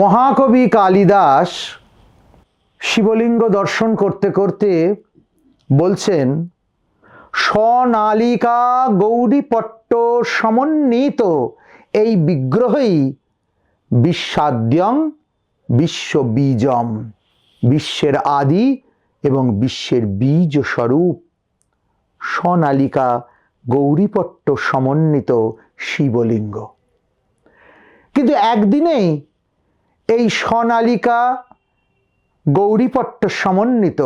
মহাকবি কালিদাস শিবলিঙ্গ দর্শন করতে করতে বলছেন, স্বনালিকা গৌরীপট্ট সমন্বিত এই বিগ্রহই বিশ্বাদ্যং বিশ্ববীজম, বিশ্বের আদি এবং বিশ্বের বীজ স্বরূপ স্বনালিকা গৌরীপট্ট সমন্বিত শিবলিঙ্গ। কিন্তু একদিনেই এই স্বনালিকা গৌরীপট্ট সমন্বিত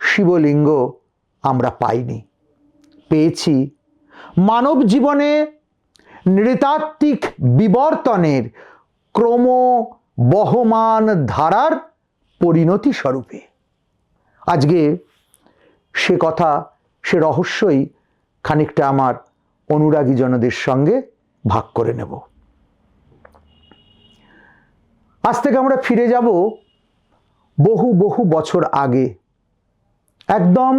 শিবলিঙ্গ আমরা পাইনি। পেয়েছি মানব জীবনে নৃতাত্ত্বিক বিবর্তনের ক্রম বহমান ধারার পরিণতি স্বরূপে। আজকে সে কথা, সে রহস্যই খানিকটা আমার অনুরাগী জনদের সঙ্গে ভাগ করে নেব। আজ থেকে আমরা ফিরে যাব বহু বহু বছর আগে, একদম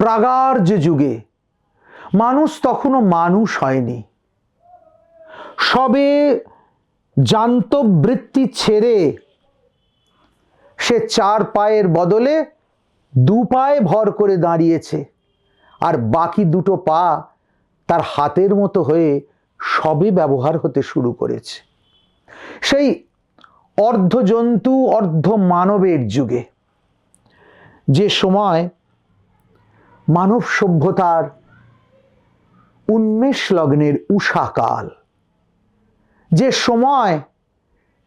প্রাগার যে যুগে। মানুষ তখনও মানুষ হয়নি। সবে জান্তবৃত্তি ছেড়ে সে চার পায়ের বদলে দু পায়ে ভর করে দাঁড়িয়েছে আর বাকি দুটো পা তার হাতের মতো হয়ে সবে ব্যবহার হতে শুরু করেছে। সেই অর্ধজন্তু অর্ধ মানবের যুগে। যে সময় মানব সভ্যতার উন্মেষ লগ্নের উষাকাল যে সময়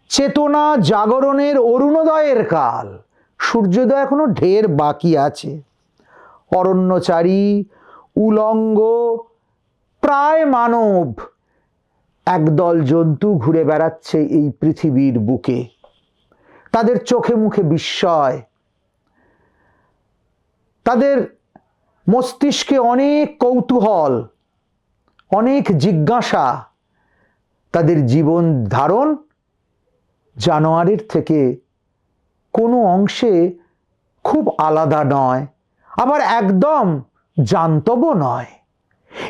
চেতনা জাগরণের অরুণোদয়ের কাল। সূর্যোদয় এখনও ঢের বাকি আছে। অরণ্যচারী, উলঙ্গ, প্রায় মানব একদল জন্তু ঘুরে বেড়াচ্ছে এই পৃথিবীর বুকে। তাদের চোখে মুখে বিস্ময়। তাদের মস্তিষ্কে অনেক কৌতূহল, অনেক জিজ্ঞাসা। তাদের জীবন ধারণ জানোয়ারের থেকে কোনো অংশে খুব আলাদা নয়, আবার একদম জান্তব্য নয়।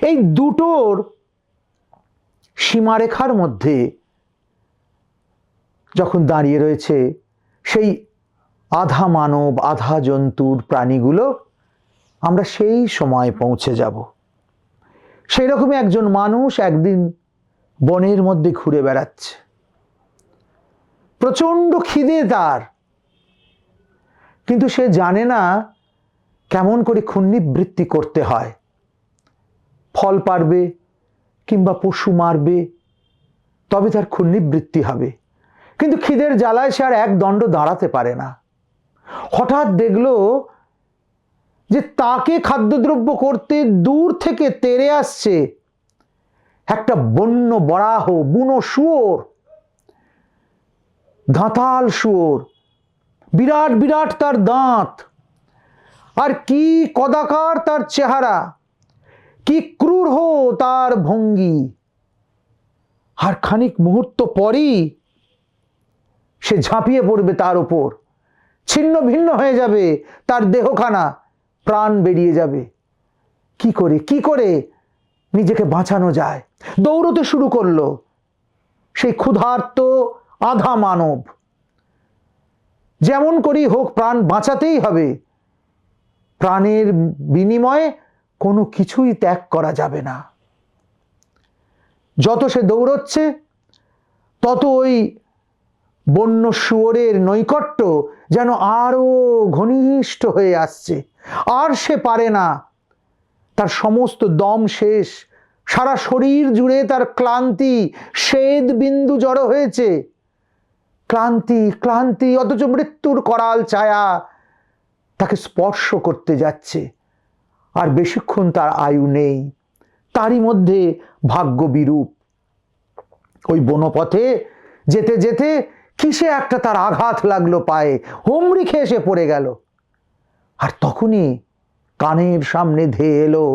এই দুটোর সীমারেখার মধ্যে যখন দাঁড়িয়ে রয়েছে, সেই আধা মানব, আধা জন্তুর প্রাণীগুলো, আমরা সেই সময় পৌঁছে যাব। সেই রকমই একজন মানুষ একদিন বনের মধ্যে ঘুরে বেড়াচ্ছে। প্রচণ্ড খিদে তার। কিন্তু সে জানে না কেমন করে ক্ষুণ্ণিবৃত্তি করতে হয়। ফল পারবে কিংবা পশু মারবে, তবে তার ক্ষুণ্ণিবৃত্তি হবে। কিন্তু খিদের জ্বালায় সে আর এক দণ্ড দাঁড়াতে পারে না। হঠাৎ দেখল যে তাকে খাদ্যদ্রব্য করতে দূর থেকে তেরে আসছে একটা বন্য, বরাহ, বুনো শুয়োর, দাঁতাল শুয়োর, বিরাট বিরাট তার দাঁত। আর কি কদাকার তার চেহারা! কি ক্রূর তার ভঙ্গি? আর খানিক মুহূর্ত পরই সে ঝাঁপিয়ে পড়বে তার ওপর ছিন্ন ভিন্ন হয়ে যাবে, তার দেহখানা প্রাণ বেরিয়ে যাবে। কি করে কি করে নিজেকে বাঁচানো যায়? দৌড়তে শুরু করল সেই ক্ষুধার্ত আধা মানব। যেমন করেই হোক প্রাণ বাঁচাতেই হবে। প্রাণের বিনিময়ে কোনো কিছুই ত্যাগ করা যাবে না। যত সে দৌড়চ্ছে, তত ওই বন্য শুয়োরের নৈকট্য যেন আরও ঘনিষ্ঠ হয়ে আসছে। আর সে পারে না। তার সমস্ত দম শেষ। সারা শরীর জুড়ে তার ক্লান্তি শ্বেদ বিন্দু জড়ো হয়েছে। ক্লান্তি ক্লান্তি, অথচ মৃত্যুর করাল ছায়া তাকে স্পর্শ করতে যাচ্ছে। আর বেশিক্ষণ তার আয়ু নেই, তারই মধ্যে ভাগ্য বিরূপ। ওই বনপথে যেতে যেতে কিসে একটা তার আঘাত লাগল পায়ে, হুমড়ি খেয়ে এসে পড়ে গেল। আর তখনই কানের সামনে ধেয়ে এলো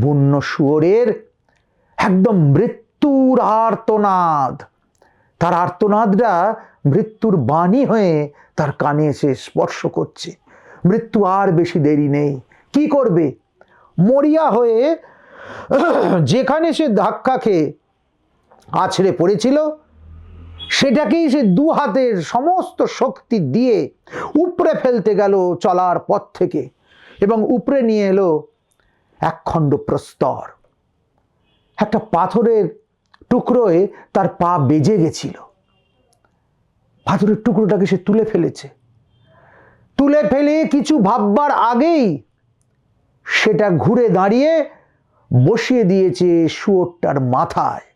বন্য শুয়োরের একদম মৃত্যুর আর্তনাদ। তার আর্তনাদটা মৃত্যুর বাণী হয়ে তার কানে এসে স্পর্শ করছে। মৃত্যু আর বেশি দেরি নেই। কি করবে? মরিয়া হয়ে যেখানে সে ধাক্কা খেয়ে আছড়ে পড়েছিল, সেটাকেই সে দু হাতের সমস্ত শক্তি দিয়ে উপড়ে ফেলতে গেল চলার পথ থেকে এবং উপরে নিয়ে এলো একখণ্ড প্রস্তর। একটা পাথরের টুকরোয় তার পা বেজে গেছিল। পাথরের টুকরোটাকে সে তুলে ফেলেছে। তুলে ফেলে কিছু ভাববার আগেই সেটা ঘুরে দাঁড়িয়ে বসিয়ে দিয়েছে শুয়োরটার মাথায়।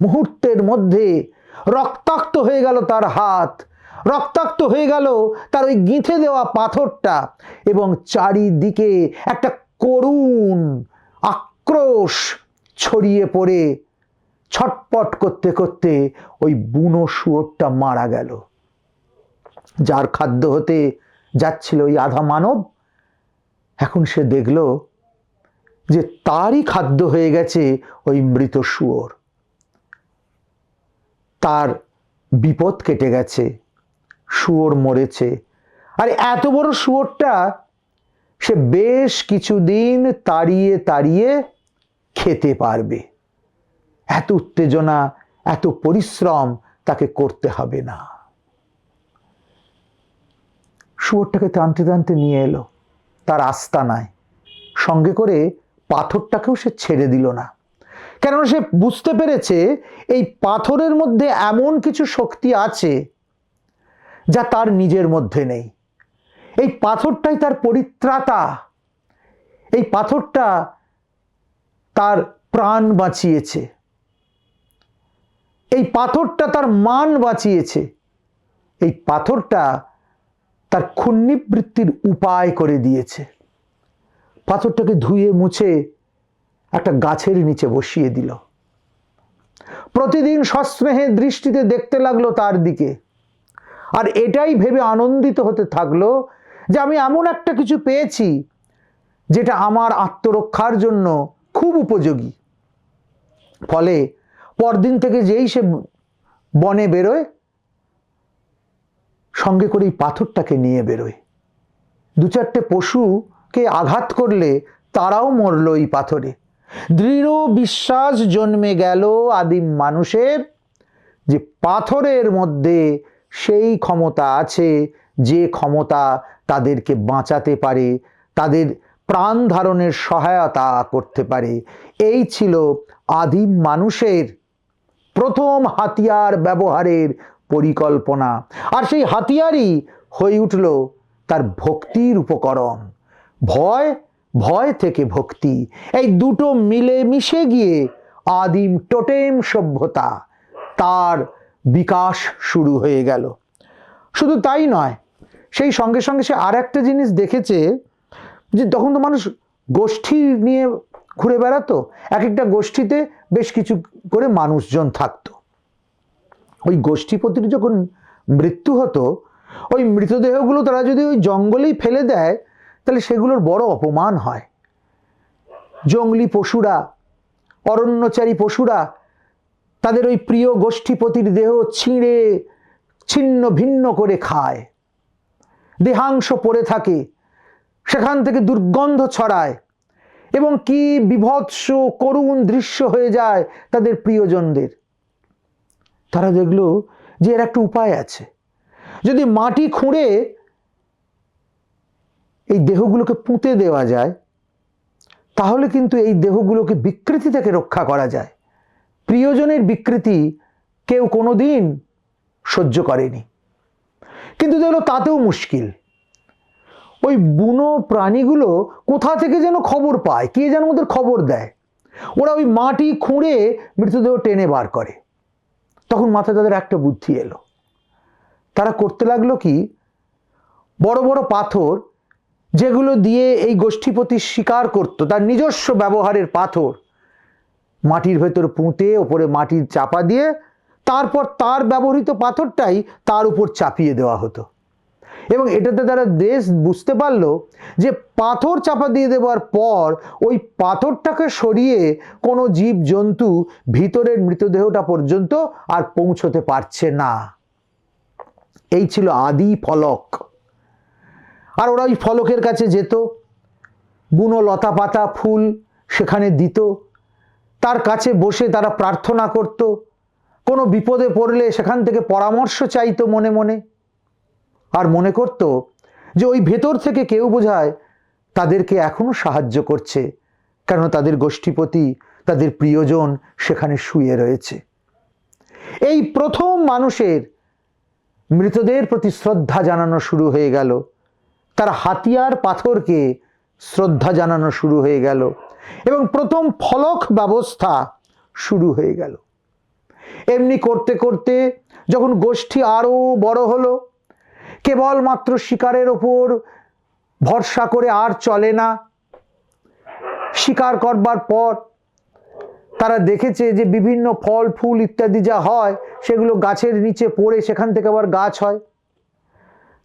মুহূর্তের মধ্যে রক্তাক্ত হয়ে গেল তার হাত, রক্তাক্ত হয়ে গেল তার ওই গিঁথে দেওয়া পাথরটা এবং চারিদিকে একটা করুণ আক্রোশ ছড়িয়ে পড়ে। ছটপট করতে করতে ওই বুনো শুয়োরটা মারা গেল। যার খাদ্য হতে যাচ্ছিল ওই আধা মানব এখন সে দেখল যে তারই খাদ্য হয়ে গেছে ওই মৃত শুয়োর। তার বিপদ কেটে গেছে, শুয়োর মরেছে। আর এত বড় শুয়োরটা সে বেশ কিছুদিন তাড়িয়ে তাড়িয়ে খেতে পারবে। এত উত্তেজনা, এত পরিশ্রম তাকে করতে হবে না। শুয়োরটাকে টানতে টানতে নিয়ে এলো। তার আস্থা আস্তানায় সঙ্গে করে পাথরটাকেও সে ছেড়ে দিল না। কেননা সে বুঝতে পেরেছে এই পাথরের মধ্যে এমন কিছু শক্তি আছে যা তার নিজের মধ্যে নেই। এই পাথরটাই তার পরিত্রাতা। এই পাথরটা তার প্রাণ বাঁচিয়েছে। এই পাথরটা তার মান বাঁচিয়েছে। এই পাথরটা তার ক্ষুণ্ণিবৃত্তির উপায় করে দিয়েছে। পাথরটাকে ধুয়ে মুছে একটা গাছের নিচে বসিয়ে দিল। প্রতিদিন সস্নেহে দৃষ্টিতে দেখতে লাগল তার দিকে। আর এটাই ভেবে আনন্দিত হতে থাকল যে আমি এমন একটা কিছু পেয়েছি যেটা আমার আত্মরক্ষার জন্য খুব উপযোগী। ফলে পরদিন থেকে যেই সে বনে বেরোয় সঙ্গে করে এই পাথরটাকে নিয়ে বেরোয়। দু চারটে পশুকে আঘাত করলে তারাও মরল এই পাথরে। দৃঢ় বিশ্বাস জন্মে গেল আদিম মানুষের যে পাথরের মধ্যে সেই ক্ষমতা আছে, যে ক্ষমতা তাদেরকে বাঁচাতে পারে, তাদের প্রাণ ধারণের সহায়তা করতে পারে। এই ছিল আদিম মানুষের প্রথম হাতিয়ার ব্যবহারের পরিকল্পনা। আর সেই হাতিয়ারই হয়ে উঠল তার ভক্তির উপকরণ। ভয় ভয় থেকে ভক্তি। এই দুটো মিলে মিশে গিয়ে আদিম টোটেম সভ্যতা তার বিকাশ শুরু হয়ে গেল। শুধু তাই নয়, সেই সঙ্গে সঙ্গে সে আর একটা জিনিস দেখেছে যে তখন তো মানুষ গোষ্ঠী নিয়ে ঘুরে বেড়াতো, এক একটা গোষ্ঠীতে বেশ কিছু করে মানুষজন থাকতো। ওই গোষ্ঠীপতির যখন মৃত্যু হতো, ওই মৃতদেহগুলো তারা যদি ওই জঙ্গলেই ফেলে দেয়, তাহলে সেগুলোর বড় অপমান হয়। জঙ্গলি পশুরা, অরণ্যচারী পশুরা, তাদের ওই প্রিয় গোষ্ঠীপতির দেহ ছিঁড়ে, ছিন্ন ভিন্ন করে খায়। দেহাংশ পড়ে থাকে, সেখান থেকে দুর্গন্ধ ছড়ায় এবং কি বিভৎস করুণ দৃশ্য হয়ে যায় তাদের প্রিয়জনদের। তারা দেখল যে এর একটা উপায় আছে। যদি মাটি খুঁড়ে এই দেহগুলোকে পুঁতে দেওয়া যায়, তাহলে কিন্তু এই দেহগুলোকে বিকৃতি থেকে রক্ষা করা যায়। প্রিয়জনের বিকৃতি কেউ কোনো দিন সহ্য করেনি। কিন্তু দেখল তাতেও মুশকিল। ওই বুনো প্রাণীগুলো কোথা থেকে যেন খবর পায়? কে যেন ওদের খবর দেয়? ওরা ওই মাটি খুঁড়ে মৃতদেহ টেনে বার করে। তখন মাথায় তাদের একটা বুদ্ধি এলো। তারা করতে লাগল কি? বড় বড় পাথর যেগুলো দিয়ে এই গোষ্ঠীপতি শিকার করত, তার নিজস্ব ব্যবহারের পাথর মাটির ভেতর পুঁতে, ওপরে মাটির চাপা দিয়ে, তারপর তার ব্যবহৃত পাথরটাই তার উপর চাপিয়ে দেওয়া হতো। এবং এটাতে তারা দেশ বুঝতে পারল যে পাথর চাপা দিয়ে দেওয়ার পর ওই পাথরটাকে সরিয়ে কোনো জীব জন্তু ভিতরের মৃতদেহটা পর্যন্ত আর পৌঁছতে পারছে না। এই ছিল আদি ফলক। আর ওরা ওই ফলকের কাছে যেত, বুনো লতা পাতা, ফুল সেখানে দিত। তার কাছে বসে তারা প্রার্থনা করত। কোনো বিপদে পড়লে সেখান থেকে পরামর্শ চাইতো মনে মনে। আর মনে করত যে ওই ভেতর থেকে কেউ বোঝায় তাদেরকে এখনও সাহায্য করছে কেন তাদের গোষ্ঠীপতি, তাদের প্রিয়জন সেখানে শুয়ে রয়েছে। এই প্রথম মানুষের মৃতদের প্রতি শ্রদ্ধা জানানো শুরু হয়ে গেল। তার হাতিয়ার পাথরকে শ্রদ্ধা জানানো শুরু হয়ে গেল এবং প্রথম ফলক ব্যবস্থা শুরু হয়ে গেল। এমনি করতে করতে যখন গোষ্ঠী আরও বড় হলো কেবলমাত্র শিকারের ওপর ভরসা করে আর চলে না। শিকার করবার পর তারা দেখেছে যে বিভিন্ন ফল, ফুল ইত্যাদি যা হয়, সেগুলো গাছের নিচে পড়ে, সেখান থেকে আবার গাছ হয়।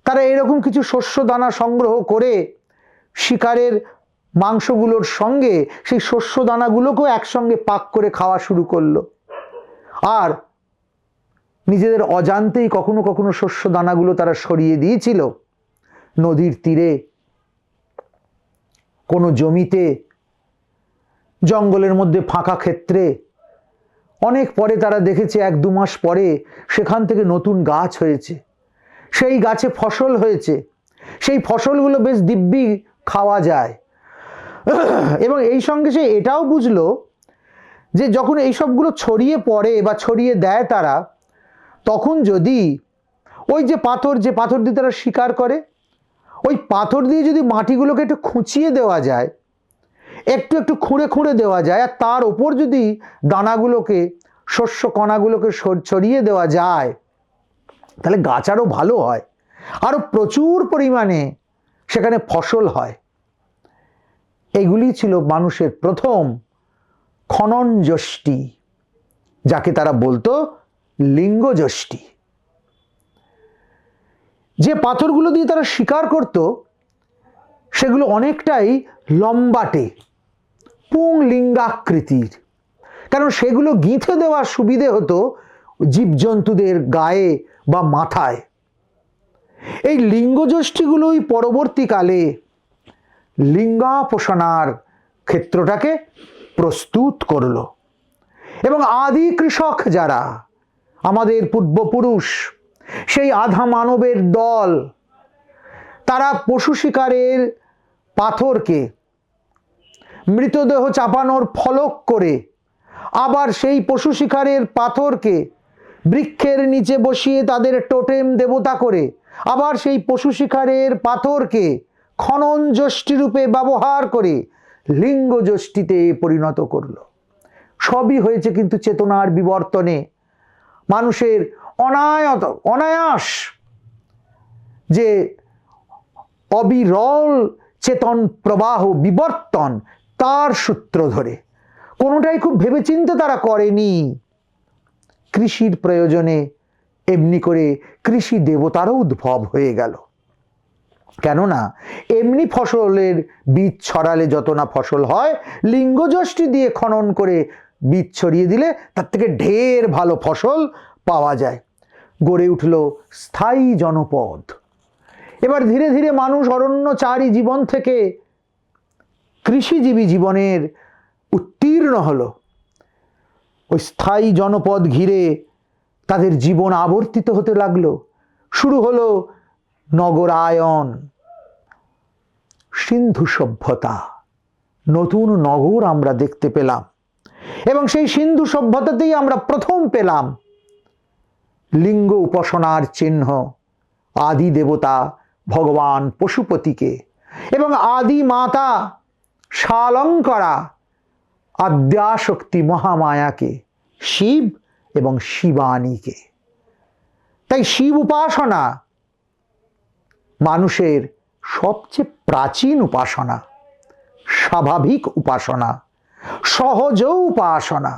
তারা এরকম কিছু শস্য দানা সংগ্রহ করে শিকারের মাংসগুলোর সঙ্গে সেই শস্য দানাগুলোকেও একসঙ্গে পাক করে খাওয়া শুরু করল। আর নিজেদের অজান্তেই কখনো কখনো শস্য দানাগুলো তারা সরিয়ে দিয়েছিল। নদীর তীরে, কোনো জমিতে, জঙ্গলের মধ্যে ফাঁকা ক্ষেত্রে। অনেক পরে তারা দেখেছে এক দু মাস পরে সেখান থেকে নতুন গাছ হয়েছে। সেই গাছে ফসল হয়েছে। সেই ফসলগুলো বেশ দিব্যি খাওয়া যায়। এবং এই সঙ্গে সে এটাও বুঝলো যে যখন এই সবগুলো ছড়িয়ে পড়ে বা ছড়িয়ে দেয় তারা তখন যদি ওই যে পাথর যে পাথর দিয়ে তারা শিকার করে, ওই পাথর দিয়ে যদি মাটিগুলোকে একটু খুঁচিয়ে দেওয়া যায়, একটু একটু খুঁড়ে খুঁড়ে দেওয়া যায়, আর তার ওপর যদি দানাগুলোকে, শস্য কণাগুলোকে ছড়িয়ে দেওয়া যায়, তাহলে গাছ আরও ভালো হয়। আরও প্রচুর পরিমাণে সেখানে ফসল হয়। এগুলি ছিল মানুষের প্রথম খনন যষ্টি যাকে তারা বলতো লিঙ্গ যষ্টি যে পাথরগুলো দিয়ে তারা শিকার করত, সেগুলো অনেকটাই লম্বাটে, পুং লিঙ্গাকৃতির। কারণ সেগুলো গিঁথে দেওয়ার সুবিধে হতো জীবজন্তুদের গায়ে বা মাথায়। এই লিঙ্গযষ্টিগুলোই পরবর্তীকালে লিঙ্গাপোষণার ক্ষেত্রটাকে প্রস্তুত করল। এবং আদি কৃষক যারা আমাদের পূর্বপুরুষ, সেই আধা মানবের দল, তারা পশু শিকারের পাথরকে, মৃতদেহ চাপানোর ফলক করে, আবার সেই পশু শিকারের পাথরকে বৃক্ষের নিচে বসিয়ে তাদের টোটেম দেবতা করে, আবার সেই পশু শিকারের পাথরকে খনন যষ্টি রূপে ব্যবহার করে লিঙ্গ যষ্টিতে পরিণত করল। সবই হয়েছে কিন্তু চেতনার বিবর্তনে। মানুষের অনায়ত, অনায়াস যে অবিরল চেতন প্রবাহ বিবর্তন তার সূত্র ধরে। কোনোটাই খুব ভেবেচিন্তে তারা করেনি। কৃষির প্রয়োজনে এমনি করে কৃষি দেবতারও উদ্ভব হয়ে গেল। কেননা, এমনি ফসলের বীজ ছড়ালে যত না ফসল হয় লিঙ্গযষ্টি দিয়ে খনন করে বীজ ছড়িয়ে দিলে তার থেকে ঢের ভালো ফসল পাওয়া যায়। গড়ে উঠল স্থায়ী জনপদ। এবার ধীরে ধীরে মানুষ অরণ্যচারী জীবন থেকে কৃষিজীবী জীবনের উত্তীর্ণ হলো। ওই স্থায়ী জনপদ ঘিরে তাদের জীবন আবর্তিত হতে লাগল। শুরু হলো নগরায়ন, সিন্ধু সভ্যতা। নতুন নগর আমরা দেখতে পেলাম। এবং সেই সিন্ধু সভ্যতাতেই আমরা প্রথম পেলাম লিঙ্গ উপাসনার চিহ্ন, আদি দেবতা ভগবান পশুপতিকে এবং আদি মাতা শালঙ্করা আদ্যাশক্তি মহামায়াকে, শিব এবং শিবানীকে। তাই শিব উপাসনা মানুষের সবচেয়ে প্রাচীন উপাসনা, স্বাভাবিক উপাসনা। সহজ উপাসনা,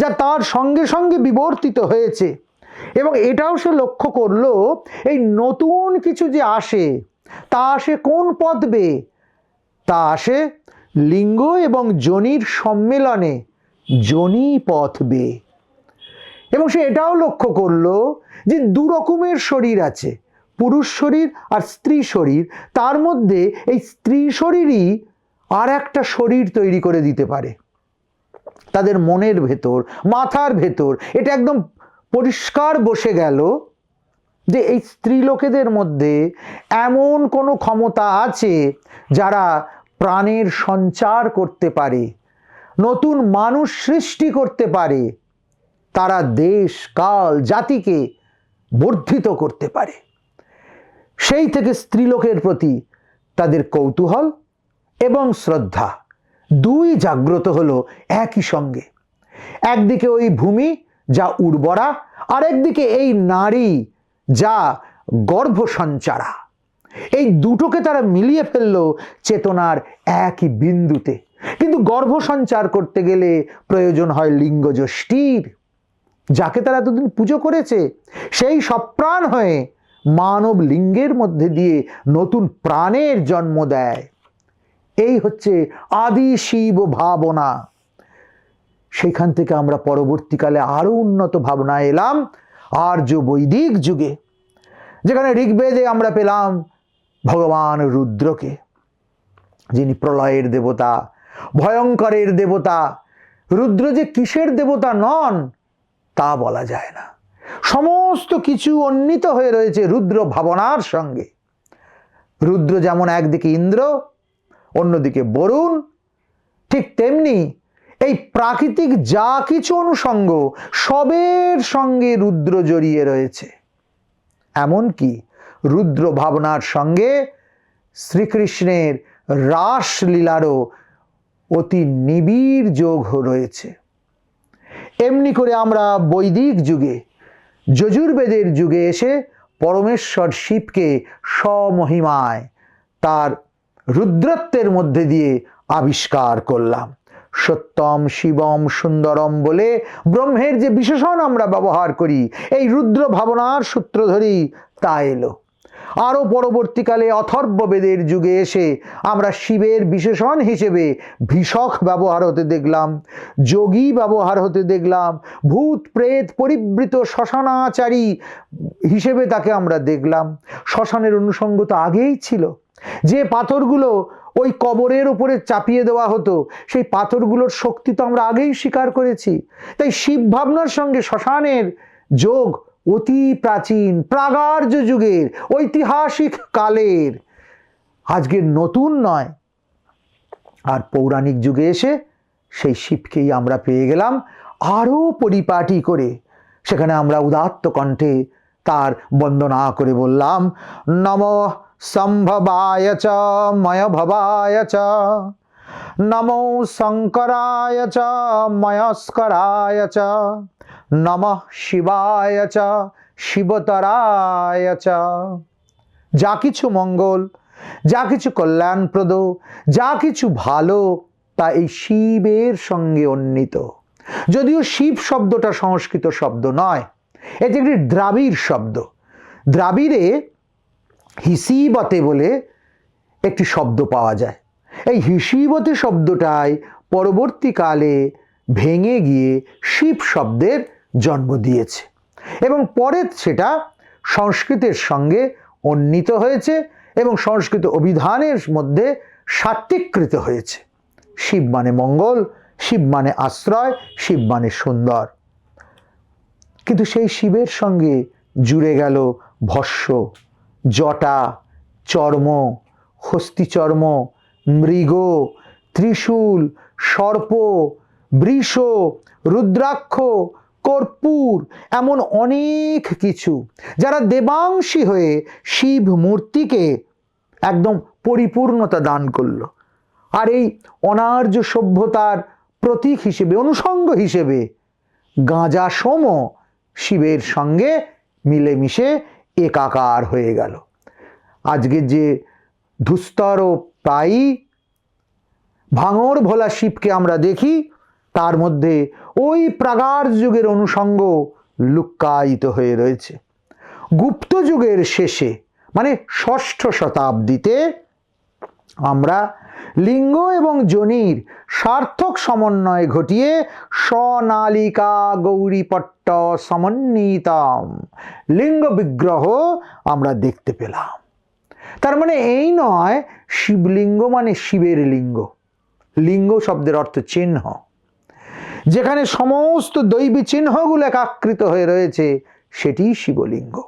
যা তার সঙ্গে সঙ্গে বিবর্তিত হয়েছে। এবং এটাও সে লক্ষ্য করল, এই নতুন কিছু যে আসে, তা আসে কোন পদ্মে তা আসে লিঙ্গ এবং যোনির সম্মেলনে যোনি পথ বে এবং সে এটাও লক্ষ্য করল যে দু রকমের শরীর আছে, পুরুষ শরীর আর স্ত্রী শরীর। তার মধ্যে এই স্ত্রী শরীরই আর একটা শরীর তৈরি করে দিতে পারে। তাদের মনের ভেতর, মাথার ভেতর, এটা একদম পরিষ্কার বসে গেল যে এই স্ত্রীলোকেদের মধ্যে এমন কোনো ক্ষমতা আছে যারা প্রাণের সঞ্চার করতে পারে, নতুন মানুষ সৃষ্টি করতে পারে, তারা দেশ, কাল, জাতিকে বর্ধিত করতে পারে। সেই থেকে স্ত্রীলোকের প্রতি তাদের কৌতূহল এবং শ্রদ্ধা, দুই জাগ্রত হলো একই সঙ্গে। একদিকে ওই ভূমি যা উর্বরা, আরেকদিকে এই নারী যা গর্ভ সঞ্চারা এই দুটোকে তারা মিলিয়ে ফেলল চেতনার একই বিন্দুতে। কিন্তু গর্ভ সঞ্চার করতে গেলে প্রয়োজন হয় লিঙ্গযষ্টির যাকে তারা এতদিন পুজো করেছে, সেই সপ্রাণ হয়ে মানব লিঙ্গের মধ্যে দিয়ে নতুন প্রাণের জন্ম দেয়। এই হচ্ছে আদি শিব ভাবনা। সেখান থেকে আমরা পরবর্তীকালে আরও উন্নত ভাবনা এলাম আর্য বৈদিক যুগে, যেখানে ঋগ্বেদে আমরা পেলাম ভগবান রুদ্রকে, যিনি প্রলয়ের দেবতা, ভয়ঙ্করের দেবতা। রুদ্র যে কিসের দেবতা নন, তা বলা যায় না। সমস্ত কিছু অন্বিত হয়ে রয়েছে রুদ্র ভাবনার সঙ্গে। রুদ্র যেমন একদিকে ইন্দ্র অন্যদিকে বরুণ ঠিক তেমনি এই প্রাকৃতিক যা কিছু অনুষঙ্গ সবের সঙ্গে রুদ্র জড়িয়ে রয়েছে। এমনকি রুদ্র ভাবনার সঙ্গে শ্রীকৃষ্ণের রাসলীলারও অতি নিবিড় যোগ রয়েছে। এমনি করে আমরা বৈদিক যুগে, যজুর্বেদের যুগে এসে পরমেশ্বর শিবকে স্বমহিমায় তার রুদ্রত্বের মধ্যে দিয়ে আবিষ্কার করলাম। সত্যম, শিবম, সুন্দরম বলে ব্রহ্মের যে বিশেষণ আমরা ব্যবহার করি, এই রুদ্র ভাবনার সূত্র ধরেই তা এলো। আরও পরবর্তীকালে অথর্ব বেদের যুগে এসে আমরা শিবের বিশেষণ হিসেবে ভীষক ব্যবহার হতে দেখলাম, যোগী ব্যবহার হতে দেখলাম, ভূত, প্রেত, পরিবৃত, শ্মশানাচারী হিসেবে তাকে আমরা দেখলাম। শ্মশানের অনুষঙ্গ তো আগেই ছিল। যে পাথরগুলো ওই কবরের উপরে চাপিয়ে দেওয়া হতো, সেই পাথরগুলোর শক্তি তো আমরা আগেই স্বীকার করেছি। তাই শিব ভাবনার সঙ্গে শ্মশানের যোগ অতি প্রাচীন, প্রাগার্য যুগের, ঐতিহাসিক কালের। আজকের নতুন নয়। আর পৌরাণিক যুগে এসে সেই শিবকেই আমরা পেয়ে গেলাম আরও পরিপাটি করে। সেখানে আমরা উদাত্ত কণ্ঠে তার বন্দনা করে বললাম, নম সম্ভবায় চ ময় ভবায় চ। নমো শঙ্করায় চ, ময়স্করায় চ। নম শিবায় চ, শিবতরায় চ। যা কিছু মঙ্গল, যা কিছু কল্যাণপ্রদ, যা কিছু ভালো, তা এই শিবের সঙ্গে অন্বিত। যদিও শিব শব্দটা সংস্কৃত শব্দ নয়, এটি একটি দ্রাবিড় শব্দ। দ্রাবিড়ে হিসিবতে বলে একটি শব্দ পাওয়া যায়। এই হিসিবতে শব্দটাই পরবর্তীকালে ভেঙে গিয়ে শিব শব্দের জন্ম দিয়েছে এবং পরে সেটা সংস্কৃতের সঙ্গে উন্নীত হয়েছে এবং সংস্কৃত অভিধানের মধ্যে সাত্বিকৃত হয়েছে। শিব মানে মঙ্গল, শিব মানে আশ্রয়, শিব মানে সুন্দর। কিন্তু সেই শিবের সঙ্গে জুড়ে গেল ভস্য। জটা, চর্ম, হস্তিচর্ম, মৃগ, ত্রিশূল, সর্প, বৃষ, রুদ্রাক্ষ, কর্পূর এমন অনেক কিছু যারা দেবাংশী হয়ে শিব মূর্তিকে একদম পরিপূর্ণতা দান করল। আর এই অনার্য সভ্যতার প্রতীক হিসেবে, অনুষঙ্গ হিসেবে গাঁজা সোম শিবের সঙ্গে মিলেমিশে একাকার হয়ে গেল। আজকে যে ধুস্তর প্রায়ই ভাঙর ভোলা শিবকে আমরা দেখি, তার মধ্যে ওই প্রাগার যুগের অনুষঙ্গ লুক্কায়িত হয়ে রয়েছে। গুপ্ত যুগের শেষে মানে ষষ্ঠ শতাব্দীতে আমরা লিঙ্গ এবং যোনির সার্থক সমন্বয় ঘটিয়ে স্বনালিকা গৌরীপট্ট সমন্বিতম লিঙ্গ বিগ্রহ আমরা দেখতে পেলাম। তার মানে এই নয় শিবলিঙ্গ মানে শিবের লিঙ্গ। লিঙ্গ শব্দের অর্থ চিহ্ন। যেখানে সমস্ত দৈবী চিহ্নগুলো একাকৃত হয়ে রয়েছে সেটিই শিবলিঙ্গ।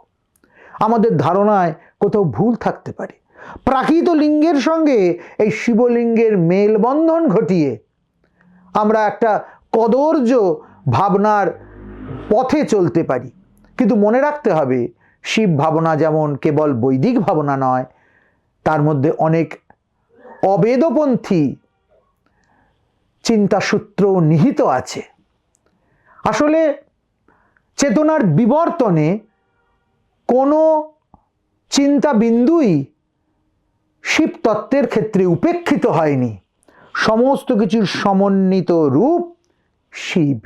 আমাদের ধারণায় কোথাও ভুল থাকতে পারে। প্রাকৃত লিঙ্গের সঙ্গে এই শিবলিঙ্গের মেলবন্ধন ঘটিয়ে আমরা একটা কদর্য ভাবনার পথে চলতে পারি। কিন্তু মনে রাখতে হবে, শিব ভাবনা যেমন কেবল বৈদিক ভাবনা নয়, তার মধ্যে অনেক অবেদপন্থী চিন্তাসূত্র নিহিত আছে। আসলে চেতনার বিবর্তনে কোনো চিন্তা বিন্দুই শিব তত্ত্বের ক্ষেত্রে উপেক্ষিত হয়নি। সমস্ত কিছুর সমন্বিত রূপ শিব।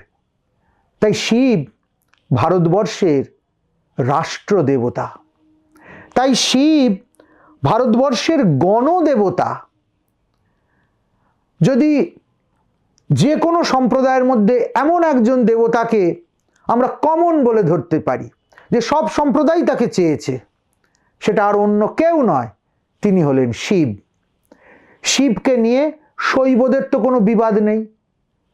তাই শিব ভারতবর্ষের রাষ্ট্রদেবতা। তাই শিব ভারতবর্ষের গণদেবতা। যদি যে কোনো সম্প্রদায়ের মধ্যে এমন একজন দেবতাকে আমরা কমন বলে ধরতে পারি, যে সব সম্প্রদায় তাকে চেয়েছে, সেটা আর অন্য কেউ নয় তিনি হলেন শিব। শিবকে নিয়ে শৈবদের তো কোনো বিবাদ নেই।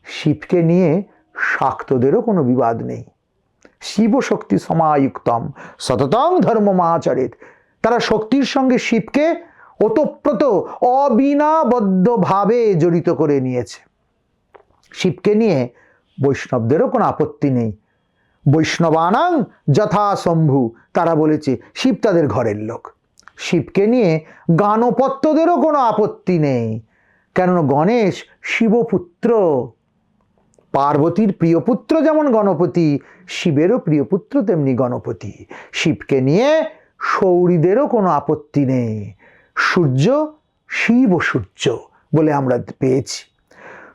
শিবকে নিয়ে শাক্তদেরও কোনো বিবাদ নেই। শিব শক্তি সমায়ুক্তম সততং ধর্মমাচরিত তারা শক্তির সঙ্গে শিবকে ওতপ্রোত অবিনাবদ্ধভাবে জড়িত করে নিয়েছে। শিবকে নিয়ে বৈষ্ণবদেরও কোনো আপত্তি নেই। বৈষ্ণবানাং যথা শম্ভু তারা বলেছে, শিব তাদের ঘরের লোক। শিবকে নিয়ে গানপত্যদেরও কোনো আপত্তি নেই। কেননা গণেশ শিবপুত্র। পার্বতীর প্রিয় পুত্র যেমন গণপতি, শিবেরও প্রিয় পুত্র তেমনি গণপতি। শিবকে নিয়ে সৌরীদেরও কোনো আপত্তি নেই। সূর্য শিব সূর্য বলে আমরা পেয়েছি।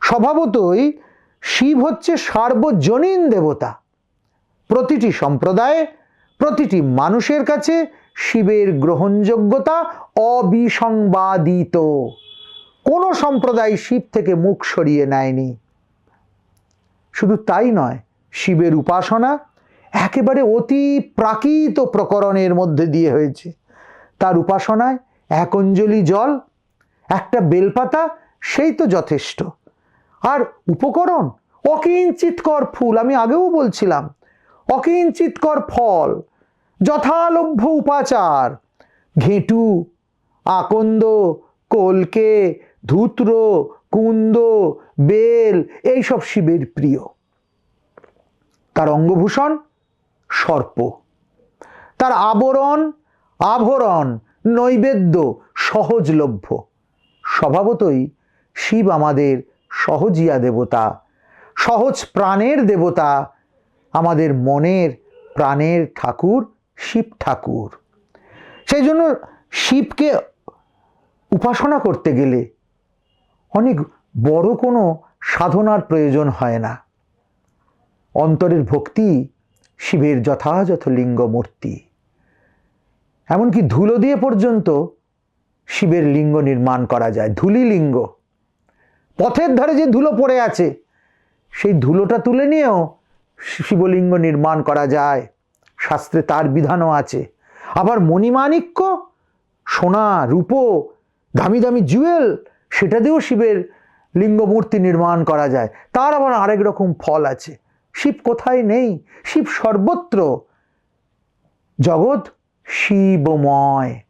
স্বভাবতই শিব হচ্ছে সার্বজনীন দেবতা। প্রতিটি সম্প্রদায়ে, প্রতিটি মানুষের কাছে শিবের গ্রহণযোগ্যতা অবিসংবাদিত। কোনো সম্প্রদায় শিব থেকে মুখ সরিয়ে নেয়নি। শুধু তাই নয়, শিবের উপাসনা একেবারে অতি প্রাকৃত প্রকরণের মধ্যে দিয়ে হয়েছে। তার উপাসনায় এক অঞ্জলি জল, একটা বেলপাতা, সেই তো যথেষ্ট। আর উপকরণ অকিঞ্চিতকর ফুল, আমি আগেও বলছিলাম অকিঞ্চিতকর ফল যথালভ্য উপাচার। ঘেঁটু, আকন্দ, কলকে, ধূত্র, কুন্দ, বেল, এইসব শিবের প্রিয়। তার অঙ্গভূষণ সর্প। তার আবরণ আভরণ, নৈবেদ্য, সহজলভ্য। স্বভাবতই শিব আমাদের সহজিয়া দেবতা, সহজ প্রাণের দেবতা, আমাদের মনের প্রাণের ঠাকুর শিব ঠাকুর। সেই জন্য শিবকে উপাসনা করতে গেলে অনেক বড় কোনো সাধনার প্রয়োজন হয় না। অন্তরের ভক্তি, শিবের যথাযথ লিঙ্গ মূর্তি। এমনকি ধুলো দিয়ে পর্যন্ত শিবের লিঙ্গ নির্মাণ করা যায়, ধুলি লিঙ্গ। পথের ধারে যে ধুলো পড়ে আছে, সেই ধুলোটা তুলে নিয়েও শিবলিঙ্গ নির্মাণ করা যায়। শাস্ত্রে তার বিধানও আছে। আবার মণিমাণিক্য, সোনা, রূপো, দামি দামি জুয়েল, সেটা দিয়েও শিবের লিঙ্গমূর্তি নির্মাণ করা যায়। তার আবার আরেক রকম ফল আছে। শিব কোথায় নেই? শিব সর্বত্র। জগৎ শিবময়।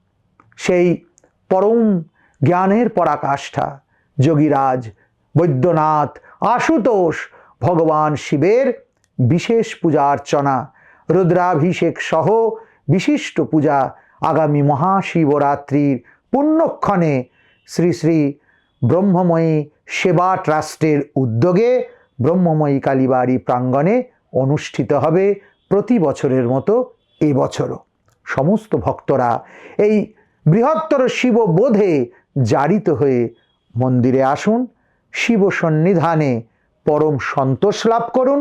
সেই পরম জ্ঞানের পরাকাষ্ঠা, যোগীরাজ, বৈদ্যনাথ, আশুতোষ, ভগবান শিবের বিশেষ পূজা অর্চনা। রুদ্রাভিষেক সহ বিশিষ্ট পূজা আগামী মহাশিবরাত্রির পুণ্যক্ষণে শ্রী শ্রী ব্রহ্মময়ী সেবা ট্রাস্টের উদ্যোগে ব্রহ্মময়ী কালীবাড়ি প্রাঙ্গণে অনুষ্ঠিত হবে প্রতি বছরের মতো এবছরও সমস্ত ভক্তরা এই বৃহত্তর শিব বোধে জারিত হয়ে মন্দিরে আসুন শিব সন্নিধানে পরম সন্তোষ লাভ করুন,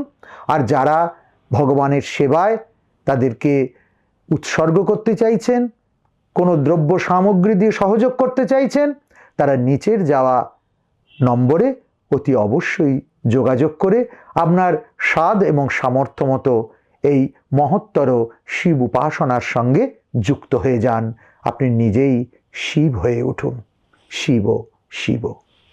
আর যারা ভগবানের সেবায় তাদেরকে উৎসর্গ করতে চাইছেন, কোনো দ্রব্য সামগ্রী দিয়ে সহযোগ করতে চাইছেন, তারা নিচের যাওয়া নম্বরে অতি অবশ্যই যোগাযোগ করে আপনার স্বাদ এবং সামর্থ্য মতো এই মহত্তর শিব উপাসনার সঙ্গে যুক্ত হয়ে যান। আপনি নিজেই শিব হয়ে উঠুন। শিব শিব।